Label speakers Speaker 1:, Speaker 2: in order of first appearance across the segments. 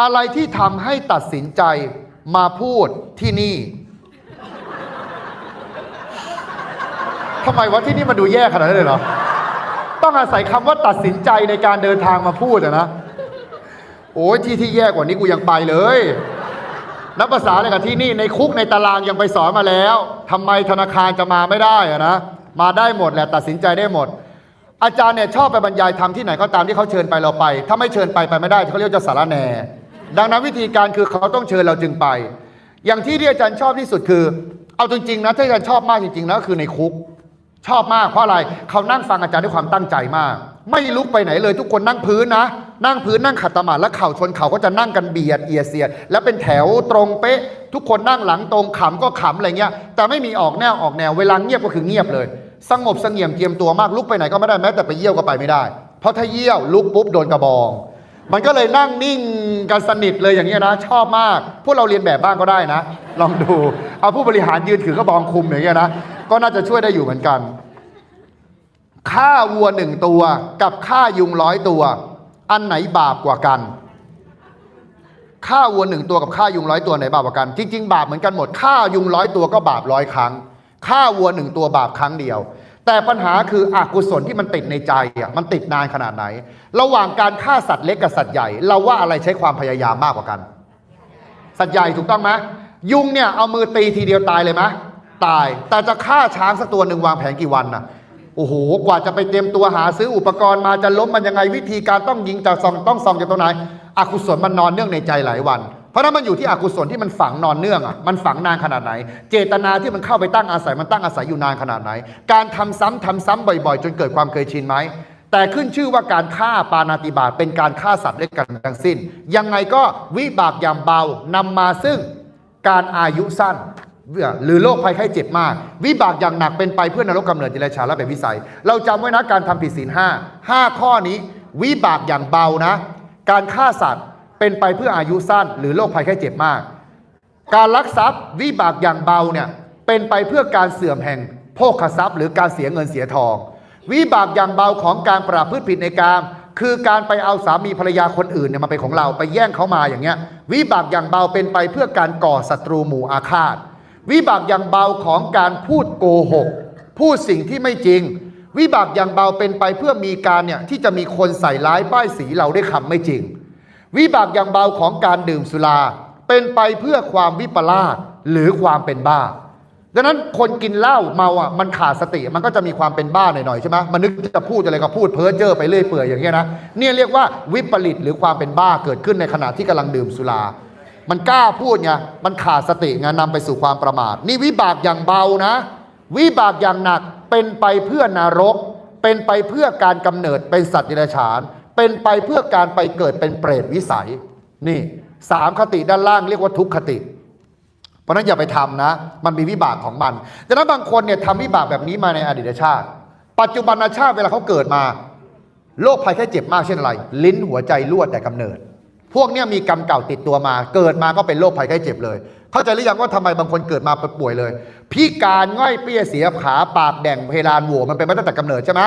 Speaker 1: อะไรที่ทำให้ตัดสินใจมาพูดที่นี่ทำไมวะที่นี่มันดูแย่ขนาดนั้นเลยเหรอ ต้องอาศัยคำว่าตัดสินใจในการเดินทางมาพูดอะนะ โอ้ยที่ที่แย่กว่านี้กูยังไปเลยนับภาษาอะไรกับที่นี่ในคุกในตารางยังไปสอนมาแล้วทำไมธนาคารจะมาไม่ได้อะนะมาได้หมดแหละตัดสินใจได้หมด อาจารย์เนี่ยชอบไปบรรยายธรรมที่ไหนก็ตามที่เขาเชิญไปเราไป ถ้าไม่เชิญไปไปไม่ได้เขาเรียกจะสารแหน ดังนั้นวิธีการคือเขาต้องเชิญเราจึงไป อย่างที่ที่อาจารย์ชอบที่สุดคือ เอาจริงๆนะที่อาจารย์ชอบมากจริงๆนะคือในคุก ชอบมากเพราะอะไรเขานั่งฟังอาจารย์ด้วยความตั้งใจมาก ไม่ลุกไปไหนเลยทุกคนนั่งพื้นนะ นั่งพื้นนั่งขัดสมาธิแล้วเข่าชนเข่าก็จะนั่งกันเบียดเอียดเสียด แล้วเป็นแถวตรงเป๊ะ ทุกคนนั่งหลังตรงขำก็ขำอะไรเงี้ย แต่ไม่มีออกแนวออกแนวเวลาเงียบก็คือเงียบเลย สงบเสงี่ยมเจียมตัวมากลุกไปไหนก็ไม่ได้แม้แต่ไปเยี่ยวก็ไปไม่ได้ เพราะถ้าเยี่ยวลุกปุ๊บโดนกระบอง มันก็เลยนั่งนิ่งกันสนิทเลยอย่างเงี้ยนะ ชอบมาก พวกเราเรียนแบบบ้างก็ได้นะ ลองดูเอาผู้บริหารยืนถือกระบองคุมอย่างเงี้ยนะก็น่าจะช่วยได้อยู่เหมือนกันฆ่าวัวหนึ่งตัวกับฆ่ายุงร้อยตัว อันไหนบาปกว่ากันฆ่าวัวหนึ่งตัวกับฆ่ายุงร้อยตัวไหนบาปกว่ากัน จริงๆ บาปเหมือนกันหมดฆ่ายุงร้อยตัวก็บาปร้อยครั้งฆ่าวัวหนึ่งตัวบาปครั้งเดียว แต่ปัญหาคืออกุศลที่มันติดในใจอะมันติดนานขนาดไหน ระหว่างการฆ่าสัตว์เล็กกับสัตว์ใหญ่ เราว่าอะไรใช้ความพยายามมากกว่ากัน สัตว์ใหญ่ถูกต้องไหมยุงเนี่ยเอามือตีทีเดียวตายเลยไหมตาย แต่จะฆ่าช้างสักตัวหนึ่งวางแผนกี่วันน่ะโอ้โห กว่าจะไปเตรียมตัวหาซื้ออุปกรณ์มาจะล้มมันยังไงวิธีการต้องยิงจากซองต้องซองจากตัวไหนอกุศลมันนอนเนื่องในใจหลายวัน เพราะนั้นมันอยู่ที่อกุศลที่มันฝังนอนเนื่องอะมันฝังนานขนาดไหน เจตนาที่มันเข้าไปตั้งอาศัยมันตั้งอาศัยอยู่นานขนาดไหน การทำซ้ำทำซ้ำบ่อยๆ จนเกิดความเคยชินไหมแต่ขึ้นชื่อว่าการฆ่าปานาติบาตเป็นการฆ่าสัตว์เล็กกันทั้งสิ้น ยังไงก็วิบากอย่างเบานำมาซึ่งการอายุสั้นหรือโรคภัยไข้เจ็บมาก วิบากอย่างหนักเป็นไปเพื่อนรกกำเนิดเดรัจฉานและเป็นวิสัย เราจำไว้นะการทำผิดศีลห้าห้าข้อนี้ วิบากอย่างเบานะ การฆ่าสัตว์ เป็นไปเพื่ออายุสั้น หรือโรคภัยไข้เจ็บมาก การลักทรัพย์วิบากอย่างเบาเนี่ยเป็นไปเพื่อการเสื่อมแห่งโภคทรัพย์ หรือการเสียเงินเสียทอง วิบากอย่างเบาของการประพฤติผิดในกามคือการไปเอาสามีภรรยาคนอื่นเนี่ยมาเป็นของเราไปแย่งเขามาอย่างเงี้ยวิบากอย่างเบาเป็นไปเพื่อการก่อศัตรูหมู่อาฆาต วิบากอย่างเบาของการพูดโกหก พูดสิ่งที่ไม่จริง วิบากอย่างเบาเป็นไปเพื่อมีการเนี่ยที่จะมีคนใส่ร้ายป้ายสีเราได้วยคำไม่จริง วิบากอย่างเบาของการดื่มสุราเป็นไปเพื่อความวิปลาสหรือความเป็นบ้า ดังนั้นคนกินเหล้าเมาอะมันขาดสติมันก็จะมีความเป็นบ้าหน่อยๆใช่ไหมมันนึกจะพูดอะไรก็พูดเพ้อเจ้อไปเรื่อยเปื่อยอย่างเงี้ยนะเนี่ยเรียกว่าวิปริตหรือความเป็นบ้าเกิดขึ้นในขณะที่กำลังดื่มสุรามันกล้าพูดไงมันขาดสติไงนำไปสู่ความประมาท นี่วิบากอย่างเบานะ วิบากอย่างหนักเป็นไปเพื่อนรก เป็นไปเพื่อการกำเนิดเป็นสัตว์เดรัจฉาน เป็นไปเพื่อการไปเกิดเป็นเปรตวิสัย นี่สามคติด้านล่างเรียกว่าทุกขติ เพราะนั้นอย่าไปทำนะ มันมีวิบากของมันดังนั้นบางคนเนี่ยทำวิบากแบบนี้มาในอดีตชาติ ปัจจุบันชาติเวลาเขาเกิดมาโรคภัยแค่เจ็บมากเช่นอะไร ลิ้นหัวใจรั่วแต่กำเนิด พวกนี้มีกรรมเก่าติดตัวมา เกิดมาก็เป็นโรคภัยไข้เจ็บเลย เข้าใจหรือยังว่าทำไมบางคนเกิดมาป่วยเลย พิการง่อยเปี้ยเสียขาปากแดงเพดานโหวมันเป็นมาตั้งแต่กำเนิดใช่ไหม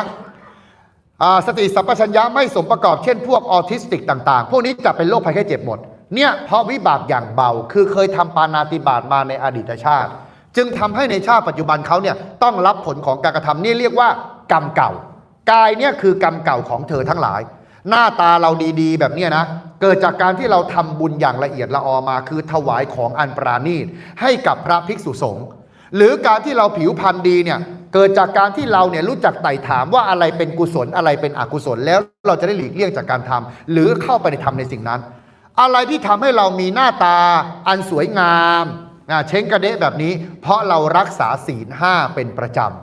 Speaker 1: สติสัมปชัญญะไม่สมประกอบเช่นพวกออทิสติกต่างๆ พวกนี้จะเป็นโรคภัยไข้เจ็บหมด เนี่ยเพราะวิบากอย่างเบา คือเคยทำปานาติบาตมาในอดีตชาติ จึงทำให้ในชาติปัจจุบันเขาเนี่ยต้องรับผลของการกระทำนี่เรียกว่ากรรมเก่า กายเนี่ยคือกรรมเก่าของเธอทั้งหลาย หน้าตาเราดีๆ แบบเนี้ยนะ เกิดจากการที่เราทำบุญอย่างละเอียดละออมา คือถวายของอันปราณีตให้กับพระภิกษุสงฆ์หรือการที่เราผิวพรรณดีเนี่ย เกิดจากการที่เราเนี่ยรู้จักไต่ถามว่าอะไรเป็นกุศลอะไรเป็นอกุศล แล้วเราจะได้หลีกเลี่ยงจากการทำหรือเข้าไปในทำในสิ่งนั้น อะไรที่ทำให้เรามีหน้าตาอันสวยงามอ่าเช้งกระเดะแบบนี้ เพราะเรารักษาศีลห้าเป็นประจำ